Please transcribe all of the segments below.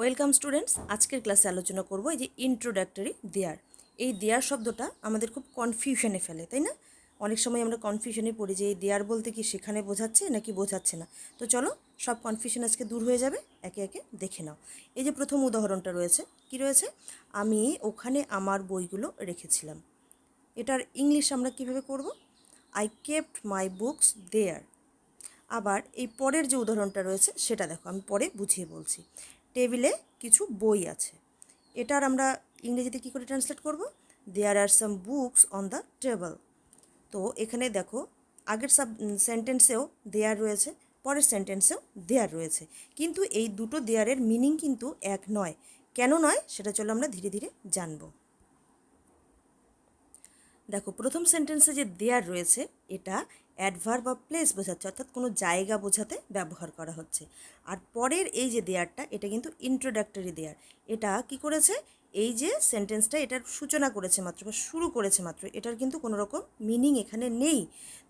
Welcome students, আজকের ক্লাসে আলোচনা করব এই যে ইন্ট্রোডাক্টরি দেয়ার এই দেয়ার শব্দটা আমাদের খুব কনফিউশনে ফেলে, তাই না? অনেক সময় আমরা কনফিউশনে পড়ি যে এই দেয়ার বলতে কি সেখানে বোঝাচ্ছে নাকি বোঝাচ্ছে না। তো চলো, সব কনফিউশন আজকে দূর হয়ে যাবে, একে একে দেখে নাও। এই যে প্রথম উদাহরণটা রয়েছে, কি রয়েছে? আমি ওখানে আমার বইগুলো রেখেছিলাম। এটার ইংলিশ আমরা কীভাবে করব? I kept my books there আবার এই পরের যে উদাহরণটা রয়েছে, সেটা দেখো, আমি পরে বুঝিয়ে বলছি। টেবিলে কিছু বই আছে। এটার আমরা ইংরেজিতে কী করে ট্রান্সলেট করব? There are some books on the table তো এখানে দেখো, আগের সাব সেন্টেন্সেও দেয়ার রয়েছে, পরের সেন্টেন্সেও দেয়ার রয়েছে। কিন্তু এই দুটো দেয়ারের মিনিং কিন্তু এক নয়। কেন নয়? সেটা চলো আমরা ধীরে ধীরে জানব। দেখো, প্রথম সেন্টেন্সে যে দেয়ার রয়েছে, এটা অ্যাডভার বা প্লেস বোঝাচ্ছে, অর্থাৎ কোনো জায়গা বোঝাতে ব্যবহার করা হচ্ছে। আর পরের এই যে দেয়ারটা এটা কিন্তু ইন্ট্রোডাক্টরি দেয়ার এটা কি করেছে? এই যে সেন্টেন্সটা এটার সূচনা করেছে মাত্র বা শুরু করেছে মাত্র, এটার কিন্তু কোনো রকম মিনিং এখানে নেই।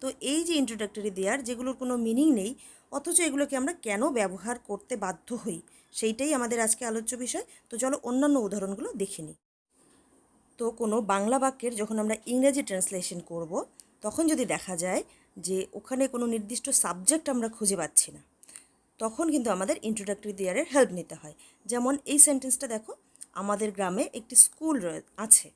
তো এই যে ইন্ট্রোডাক্টরি দেয়ার যেগুলোর কোনো মিনিং নেই, অথচ এগুলোকে আমরা কেন ব্যবহার করতে বাধ্য হই, সেইটাই আমাদের আজকে আলোচ্য বিষয়। তো চলো অন্যান্য উদাহরণগুলো দেখে নিই। তো কোনো বাংলা বাক্যের যখন আমরা ইংরেজি ট্রান্সলেশন করব, তখন যদি দেখা যায় যে ওখানে কোনো নির্দিষ্ট সাবজেক্ট আমরা খুঁজে পাচ্ছি না, তখন কিন্তু আমাদের ইন্ট্রোডাক্টরি দেয়ারের হেল্প নিতে হয়। যেমন এই সেন্টেন্সটা দেখো, আমাদের গ্রামে একটি স্কুল আছে।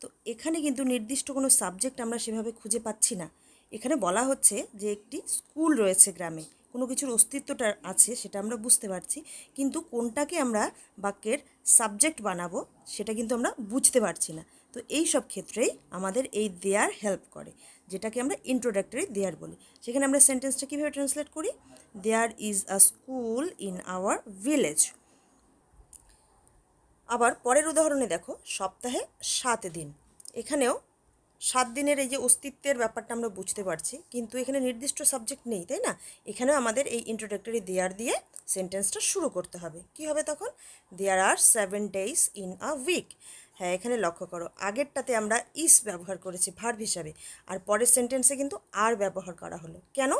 তো এখানে কিন্তু নির্দিষ্ট কোনো সাবজেক্ট আমরা সেভাবে খুঁজে পাচ্ছি না। এখানে বলা হচ্ছে যে একটি স্কুল রয়েছে গ্রামে। কোনো কিছুর অস্তিত্বটা আছে সেটা আমরা বুঝতে পারছি, কিন্তু কোনটাকে আমরা বাক্যের সাবজেক্ট বানাবো সেটা কিন্তু আমরা বুঝতে পারছি না। তো এই সব ক্ষেত্রেই আমাদের এই দেয়ার হেল্প করে, যেটাকে আমরা ইন্ট্রোডাক্টরি দেয়ার বলি। সেখানে আমরা সেন্টেন্সটা কীভাবে ট্রান্সলেট করি? There is a school in our village আবার পরের উদাহরণে দেখো, সপ্তাহে সাত দিন। এখানেও সাত দিনের এই যে অস্তিত্বের ব্যাপারটা আমরা বুঝতে পারছি, কিন্তু এখানে নির্দিষ্ট সাবজেক্ট নেই, তাই না? এখানেও আমাদের এই ইন্ট্রোডাক্টরি দেয়ার দিয়ে সেন্টেন্সটা শুরু করতে হবে। কি হবে তখন? There are seven days in a week হ্যাঁ এখানে লক্ষ্য করো, আগেরটাতে আমরা ইস ব্যবহার করেছি ভার্ব হিসাবে, আর পরের সেন্টেন্সে কিন্তু আর ব্যবহার করা হলো। কেন?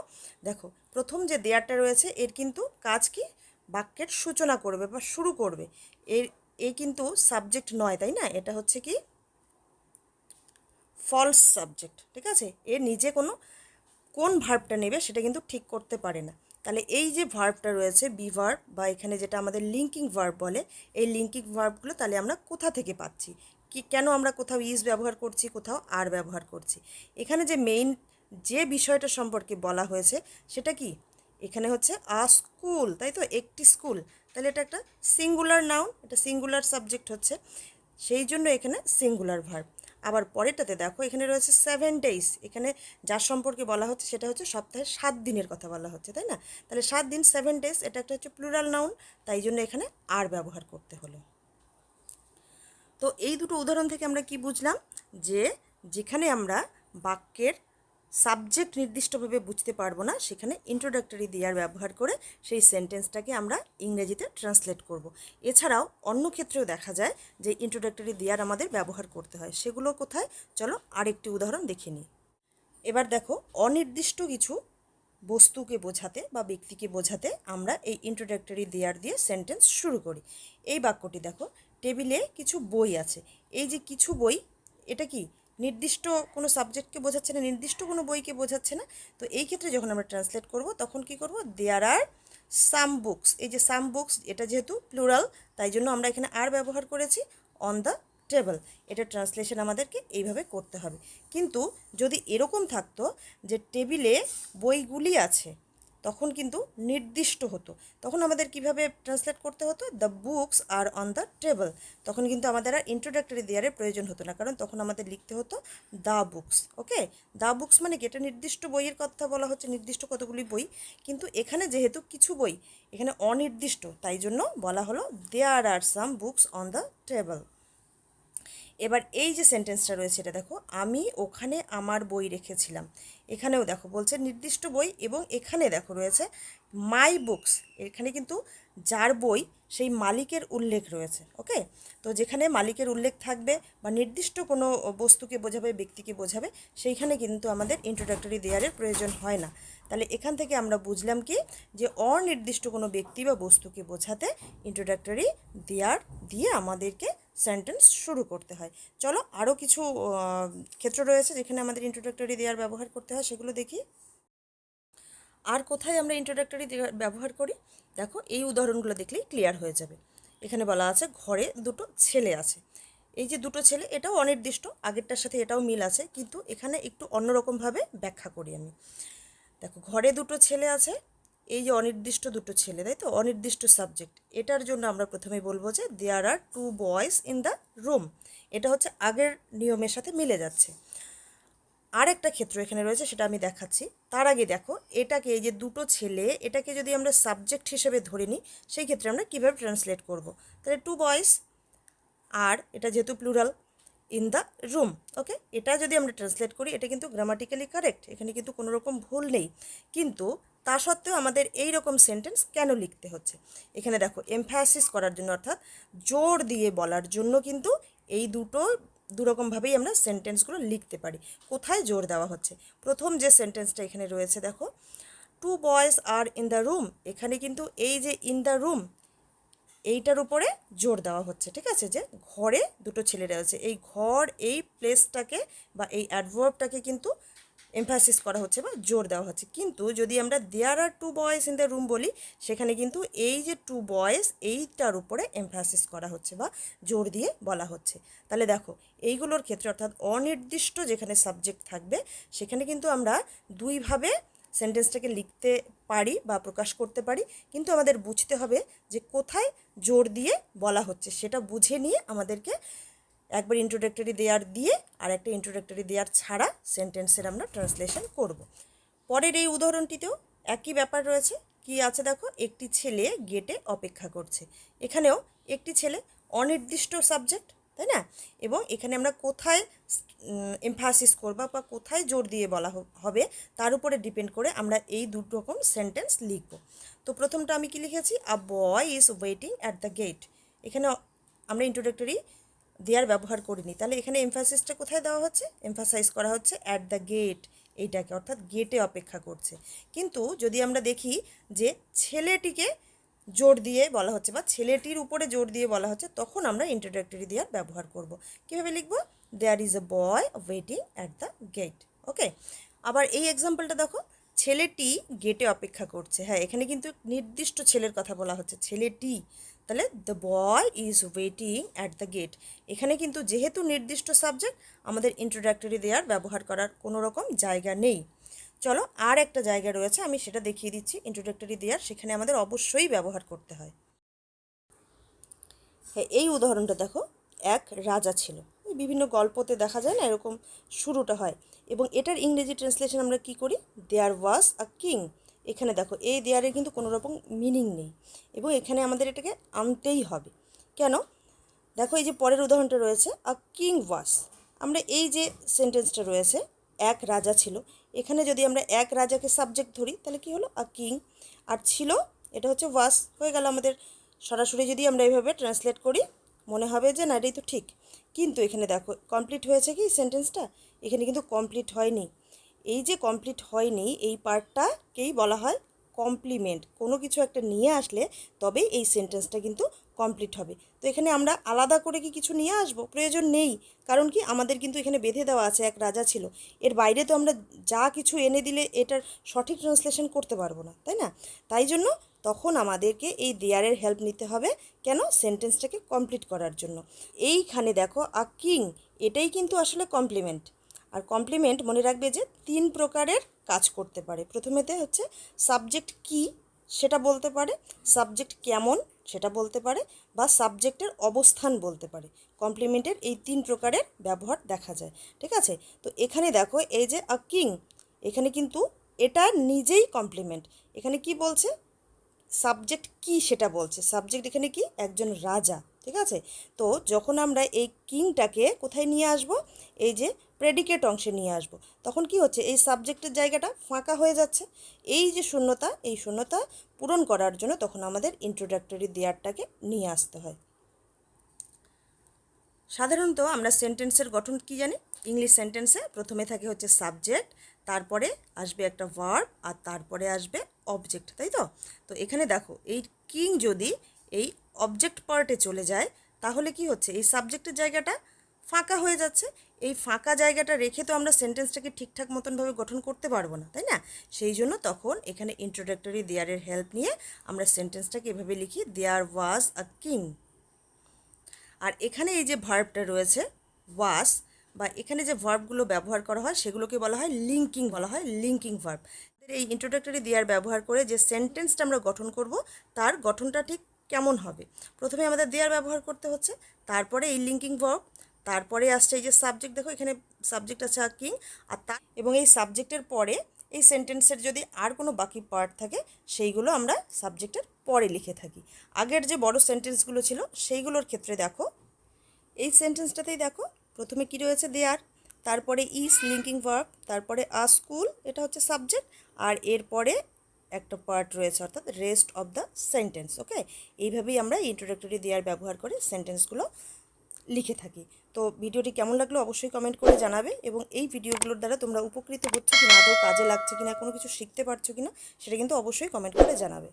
দেখো, প্রথম যে দেয়ারটা রয়েছে, এর কিন্তু কাজ কি? বাক্যের সূচনা করবে বা শুরু করবে। এর, এ কিন্তু সাবজেক্ট নয়, তাই না? এটা হচ্ছে কি? ফলস সাবজেক্ট ঠিক আছে? এর নিজে কোনো, কোন ভার্বটা নেবে সেটা কিন্তু ঠিক করতে পারে না। তাহলে এই যে ভার্বটা রয়েছে বি ভার্ব বা এখানে যেটা আমাদের লিঙ্কিং ভার্ব বলে, এই লিঙ্কিং ভার্বগুলো তাহলে আমরা কোথা থেকে পাচ্ছি? কি, কেন আমরা কোথাও ইজ ব্যবহার করছি, কোথাও আর ব্যবহার করছি? এখানে যে মেইন যে বিষয়টা সম্পর্কে বলা হয়েছে, সেটা কি? এখানে হচ্ছে আ স্কুল তাই তো? একটি স্কুল তাহলে এটা একটা সিঙ্গুলার নাউন এটা সিঙ্গুলার সাবজেক্ট হচ্ছে। সেই জন্য এখানে সিঙ্গুলার ভার্ব আবার পরেরটাতে দেখো, এখানে রয়েছে সেভেন ডেইস এখানে যার সম্পর্কে বলা হচ্ছে সেটা হচ্ছে সপ্তাহে সাত দিনের কথা বলা হচ্ছে, তাই না? তাহলে সাত দিন সেভেন ডেজ এটা একটা হচ্ছে প্লুরাল নাউন তাই জন্য এখানে আর ব্যবহার করতে হলো। তো এই দুটো উদাহরণ থেকে আমরা কি বুঝলাম? যে যেখানে আমরা বাক্যের সাবজেক্ট নির্দিষ্টভাবে বুঝতে পারব না, সেখানে ইন্ট্রোডাক্টরি দেয়ার ব্যবহার করে সেই সেন্টেন্সটাকে আমরা ইংরেজিতে ট্রান্সলেট করব। এছাড়াও অন্য ক্ষেত্রেও দেখা যায় যে ইন্ট্রোডাক্টরি দেয়ার আমাদের ব্যবহার করতে হয়। সেগুলো কোথায়? চলো আরেকটি উদাহরণ দেখে নিই। এবার দেখো, অনির্দিষ্ট কিছু বস্তুকে বোঝাতে বা ব্যক্তিকে বোঝাতে আমরা এই ইন্ট্রোডাক্টরি দেয়ার দিয়ে সেন্টেন্স শুরু করি। এই বাক্যটি দেখো, টেবিলে কিছু বই আছে। এই যে কিছু বই, এটা কি? নির্দিষ্ট কোনো সাবজেক্টকে বোঝাচ্ছে না, নির্দিষ্ট কোনো বইকে বোঝাচ্ছে না। তো এই ক্ষেত্রে যখন আমরা ট্রান্সলেট করব, তখন কি করব? দেয়ার আর সাম বুকস এই যে সাম বুকস এটা যেহেতু প্লুরাল তাই জন্য আমরা এখানে আর ব্যবহার করেছি অন দ্য টেবল এটা ট্রান্সলেশন আমাদেরকে এইভাবে করতে হবে। কিন্তু যদি এরকম থাকতো যে টেবিলে বইগুলি আছে তখন কিন্তু নির্দিষ্ট হতো। তখন আমাদের কীভাবে ট্রান্সলেট করতে হতো? The books are on the table তখন কিন্তু আমাদের আর ইন্ট্রোডাক্টরি দেওয়ারের প্রয়োজন হতো না, কারণ তখন আমাদের লিখতে হতো the books okay the books মানে কি? এটা নির্দিষ্ট বইয়ের কথা বলা হচ্ছে, নির্দিষ্ট কতগুলি বই। কিন্তু এখানে যেহেতু কিছু বই, এখানে অনির্দিষ্ট, তাই জন্য বলা হলো there are some books on the table এবার এই যে সেন্টেন্সটা রয়েছে এটা দেখো, আমি ওখানে আমার বই রেখেছিলাম। এখানেও দেখো বলছে, নির্দিষ্ট বই এবং এখানে দেখো রয়েছে মাই বুকস এখানে কিন্তু যার বই সেই মালিকের উল্লেখ রয়েছে ওকে তো যেখানে মালিকের উল্লেখ থাকবে বা নির্দিষ্ট কোনো বস্তুকে বোঝাবে, ব্যক্তিকে বোঝাবে, সেইখানে কিন্তু আমাদের ইন্ট্রোডাক্টরি দেয়ারের প্রয়োজন হয় না। তাহলে এখান থেকে আমরা বুঝলাম কি, যে অনির্দিষ্ট কোনো ব্যক্তি বা বস্তুকে বোঝাতে ইন্ট্রোডাক্টরি দেয়ার দিয়ে আমাদেরকে সেন্টেন্স শুরু করতে হয়। চলো আরও কিছু ক্ষেত্র রয়েছে যেখানে আমাদের ইন্ট্রোডাক্টরি দেয়ার ব্যবহার করতে হয়, সেগুলো দেখি। আর কোথায় আমরা ইন্ট্রোডাক্টরি ব্যবহার করি? দেখো, এই উদাহরণগুলো দেখলেই ক্লিয়ার হয়ে যাবে। এখানে বলা আছে, ঘরে দুটো ছেলে আছে। এই যে দুটো ছেলে, এটাও অনির্দিষ্ট, আগেরটার সাথে এটাও মিল আছে, কিন্তু এখানে একটু অন্যরকমভাবে ব্যাখ্যা করি আমি। দেখো, ঘরে দুটো ছেলে আছে এই যে অনির্দিষ্ট দুটো ছেলে, তাই তো? অনির্দিষ্ট সাবজেক্ট এটার জন্য আমরা প্রথমে বলব যে there are two boys in the room এটা হচ্ছে আগের নিয়মের সাথে মিলে যাচ্ছে। আর একটা ক্ষেত্র এখানে রয়েছে, সেটা আমি দেখাচ্ছি। তার আগে দেখো, এটাকে এই যে দুটো ছেলে, এটাকে যদি আমরা সাবজেক্ট হিসেবে ধরে নিই, সেই ক্ষেত্রে আমরা কীভাবে ট্রান্সলেট করব? তাহলে টু বয়েজ আর এটা যেহেতু plural in the room okay এটা যদি আমরা ট্রান্সলেট করি, এটা কিন্তু গ্রামাটিক্যালি কারেক্ট এখানে কিন্তু কোনো রকম ভুল নেই। কিন্তু তা সত্ত্বেও আমাদের এই রকম সেন্টেন্স কেন লিখতে হচ্ছে? এখানে দেখো এমফ্যাসিস করার জন্য, অর্থাৎ জোর দিয়ে বলার জন্য কিন্তু এই দুটো দুরকমভাবেই আমরা সেন্টেন্সগুলো লিখতে পারি। কোথায় জোর দেওয়া হচ্ছে? প্রথম যে সেন্টেন্সটা এখানে রয়েছে, দেখো two boys are in the room এখানে কিন্তু এই যে ইন দ্য রুম এইটার উপরে জোর দেওয়া হচ্ছে, ঠিক আছে? যে ঘরে দুটো ছেলে রয়েছে এই ঘর, এই প্লেসটাকে বা এই অ্যাডভার্বটাকে কিন্তু এমফাসিস করা হচ্ছে বা জোর দেওয়া হচ্ছে। কিন্তু যদি আমরা there are two boys in the room বলি, সেখানে কিন্তু এই যে টু বয়েজ এইটার উপরে এমফাসিস করা হচ্ছে বা জোর দিয়ে বলা হচ্ছে। তাহলে দেখো, এইগুলোর ক্ষেত্রে অর্থাৎ অনির্দিষ্ট যেখানে সাবজেক্ট থাকবে, সেখানে কিন্তু আমরা দুইভাবে সেন্টেন্সটাকে লিখতে পারি বা প্রকাশ করতে পারি, কিন্তু আমাদের বুঝতে হবে যে কোথায় জোর দিয়ে বলা হচ্ছে। সেটা বুঝে নিয়ে আমাদেরকে একবার ইন্ট্রোডাক্টরি দেয়ার দিয়ে আর একটা ইন্ট্রোডাক্টরি দেয়ার ছাড়া সেন্টেন্সের আমরা ট্রান্সলেশন করব। পরের এই উদাহরণটিতেও একই ব্যাপার রয়েছে। কি আছে দেখো? একটি ছেলে গেটে অপেক্ষা করছে। এখানেও একটি ছেলে অনির্দিষ্ট সাবজেক্ট তাই না? এবং এখানে আমরা কোথায় এমফাসিস করবা বা কোথায় জোর দিয়ে বলা হবে তার উপরে ডিপেন্ড করে আমরা এই দুটো রকম সেন্টেন্স লিখব। তো প্রথমটা আমি কি লিখেছি? A boy is waiting at the gate এখানে আমরা ইন্ট্রোডাক্টরি দেয়ার ব্যবহার করিনি। তাহলে এখানে এমফাসিসটা কোথায় দেওয়া হচ্ছে? এমফাসাইজ করা হচ্ছে অ্যাট দ্য গেট এইটাকে, অর্থাৎ গেটে অপেক্ষা করছে। কিন্তু যদি আমরা দেখি যে ছেলেটিকে জোর দিয়ে বলা হচ্ছে বা ছেলেটির উপরে জোর দিয়ে বলা হচ্ছে, তখন আমরা ইন্ট্রোডাক্টরি দেওয়ার ব্যবহার করব। কীভাবে লিখব? There is a boy waiting at the gate okay আবার এই এক্সাম্পলটা দেখো, ছেলেটি গেটে অপেক্ষা করছে। হ্যাঁ এখানে কিন্তু নির্দিষ্ট ছেলের কথা বলা হচ্ছে, ছেলেটি। তাহলে the boy is waiting at the gate এখানে কিন্তু যেহেতু নির্দিষ্ট সাবজেক্ট আমাদের ইন্ট্রোডাক্টরি দেওয়ার ব্যবহার করার কোনো রকম জায়গা নেই। চলো আর একটা জায়গা রয়েছে, আমি সেটা দেখিয়ে দিচ্ছি ইন্ট্রোডাক্টরি দেওয়ার, সেখানে আমাদের অবশ্যই ব্যবহার করতে হয়। হ্যাঁ এই উদাহরণটা দেখো, এক রাজা ছিল। বিভিন্ন গল্পতে দেখা যায় না, এরকম শুরুটা হয়। এবং এটার ইংরেজি ট্রান্সলেশন আমরা কি করি? দেয়ার ওয়াজ আ কিং এখানে দেখো, এই দেয়ারের কিন্তু কোনো রকম মিনিং নেই। এবং এখানে আমাদের এটাকে আনতেই হবে। কেন? দেখো, এই যে পরের উদাহরণটা রয়েছে আ কিং ওয়াস আমরা এই যে সেন্টেন্সটা রয়েছে, এক রাজা ছিল এখানে যদি আমরা এক রাজাকে সাবজেক্ট ধরি, তাহলে কি হলো? আ কিং আর ছিল, এটা হচ্ছে ওয়াস হয়ে গেল আমাদের। সরাসরি যদি আমরা এইভাবে ট্রান্সলেট করি, মনে হবে যে না, এটাই তো ঠিক। কিন্তু এখানে দেখো কমপ্লিট হয়েছে কি সেন্টেন্সটা এখানে কিন্তু কমপ্লিট হয়নি। এই যে কমপ্লিট হয়নি, এই পার্টটাকেই বলা হয় কমপ্লিমেন্ট কোনো কিছু একটা নিয়ে আসলে তবেই এই সেন্টেন্সটা কিন্তু কমপ্লিট হবে। তো এখানে আমরা আলাদা করে কি কিছু নিয়ে আসব? প্রয়োজন নেই। কারণ কি? আমাদের কিন্তু এখানে বেঁধে দেওয়া আছে, এক রাজা ছিল। এর বাইরে তো আমরা যা কিছু এনে দিলে এটার সঠিক ট্রান্সলেশন করতে পারব না, তাই না? তাই জন্য তখন আমাদেরকে এই দেয়ারের হেল্প নিতে হবে কেন? সেন্টেন্সটাকে কমপ্লিট করার জন্য। এইখানে দেখো, আ কিং এটাই কিন্তু আসলে কমপ্লিমেন্ট আর কমপ্লিমেন্ট মনে রাখবে যে তিন প্রকারের কাজ করতে পারে। প্রথমেতে হচ্ছে সাবজেক্ট কি? সেটা বলতে পারে সাবজেক্ট কেমন সেটা বলতে পারে বা সাবজেক্টের অবস্থান বলতে পারে। কমপ্লিমেন্টের এই তিন প্রকারের ব্যবহার দেখা যায়, ঠিক আছে? তো এখানে দেখো, এই যে আ কিং এখানে কিন্তু এটা নিজেই কমপ্লিমেন্ট এখানে কি বলছে? সাবজেক্ট কি সেটা বলছে? সাবজেক্ট এখানে কি? একজন রাজা, ঠিক আছে? তো যখন আমরা এই কিংটাকে কোথায় নিয়ে আসব? এই যে প্রেডিকেট অংশে নিয়ে আসব। তখন কি হচ্ছে? এই সাবজেক্টের জায়গাটা ফাঁকা হয়ে যাচ্ছে। এই যে শূন্যতা, এই শূন্যতা পূরণ করার জন্য তখন আমাদের ইন্ট্রোডাক্টরি দেয়ারটাকে নিয়ে আসতে হয়। সাধারণত আমরা সেন্টেন্সের গঠন কি জানি? ইংলিশ সেন্টেন্সে প্রথমে থাকে হচ্ছে সাবজেক্ট তারপরে আসবে একটা ভার্ব আর তারপরে আসবে অবজেক্ট তাই তো? তো এখানে দেখো, এই কিং যদি এই অবজেক্ট পার্টে চলে যায়, তাহলে কি হচ্ছে? এই সাবজেক্টের জায়গাটা ফাঁকা হয়ে যাচ্ছে। এই ফাঁকা জায়গাটা রেখে তো আমরা সেন্টেন্সটাকে ঠিকঠাক মতনভাবে গঠন করতে পারব না, তাই না? সেই জন্য তখন এখানে ইন্ট্রোডাক্টরি দেয়ারের হেল্প নিয়ে আমরা সেন্টেন্সটাকে এভাবে লিখি দেয়ার ওয়াজ আ কিং আর এখানে এই যে ভার্বটা রয়েছে ওয়াস বা এখানে যে ভার্বগুলো ব্যবহার করা হয়, সেগুলোকে বলা হয় লিঙ্কিং বলা হয় লিঙ্কিং ভার্ব এই ইন্ট্রোডাক্টরি দেয়ার ব্যবহার করে যে সেন্টেন্সটা আমরা গঠন করব, তার গঠনটা ঠিক কেমন হবে? প্রথমে আমাদের দেয়ার ব্যবহার করতে হচ্ছে, তারপরে এই লিঙ্কিং ভার্ব তারপরে আসছে এই যে সাবজেক্ট দেখো এখানে সাবজেক্ট আছে কিং, আর তা এবং এই সাবজেক্টের পরে এই সেন্টেন্সের যদি আর কোনো বাকি পার্ট থাকে, সেইগুলো আমরা সাবজেক্টের পরে লিখে থাকি। আগের যে বড় সেন্টেন্সগুলো ছিল, সেইগুলোর ক্ষেত্রে দেখো, এই সেন্টেন্সটাতেই দেখো, প্রথমে কি রয়েছে দেয়ার তারপরে ইস লিঙ্কিং ভার্ব তারপরে আ স্কুল এটা হচ্ছে সাবজেক্ট আর এরপরে একটা পার্ট রয়েছে, অর্থাৎ rest of the sentence okay এইভাবেই আমরা ইন্ট্রোডাক্টরি দেয়ার ব্যবহার করে সেন্টেন্সগুলো লিখে থাকি। তো ভিডিওটি কেমন লাগল অবশ্যই কমেন্ট করে জানাবে এবং এই ভিডিওগুলোর দ্বারা তোমরা উপকৃত হচ্ছ কিনা, আদৌ কাজে লাগছে কিনা, কোনো কিছু শিখতে পারছ কিনা, সেটা কিন্তু অবশ্যই কমেন্ট করে জানাবে।